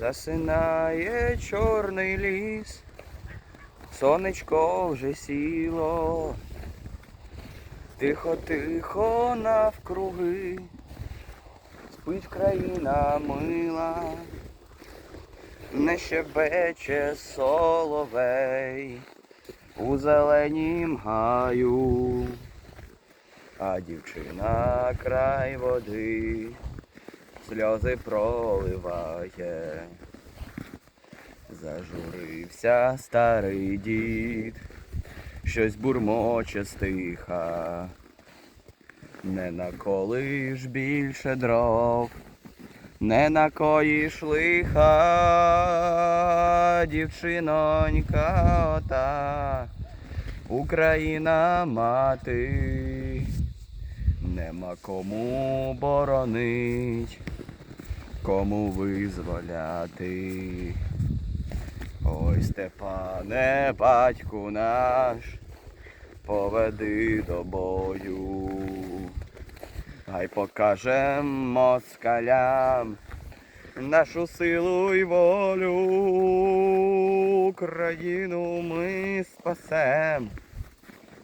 Засинає чорний ліс, сонечко вже сіло, тихо-тихо навкруги, спить країна мила, не щебече соловей. У зеленім гаю, а дівчина край води сльози проливає. Зажурився старий дід, щось бурмоче стиха. Не наколиш більше дров, не накоїш лиха, дівчинонька ота, Україна мати, нема кому боронить, кому визволяти. Ой, Степане, батьку наш, поведи до бою. Хай покажем москалям нашу силу й волю. Україну ми спасем,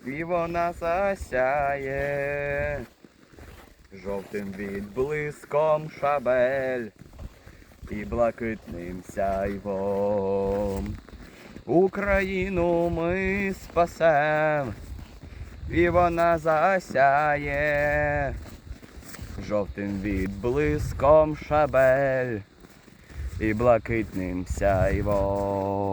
і вона засяє. Жовтим відблиском шабель і блакитним сяйвом. Україну ми спасем, і вона засяє жовтим відблиском шабель і блакитним сяйвом.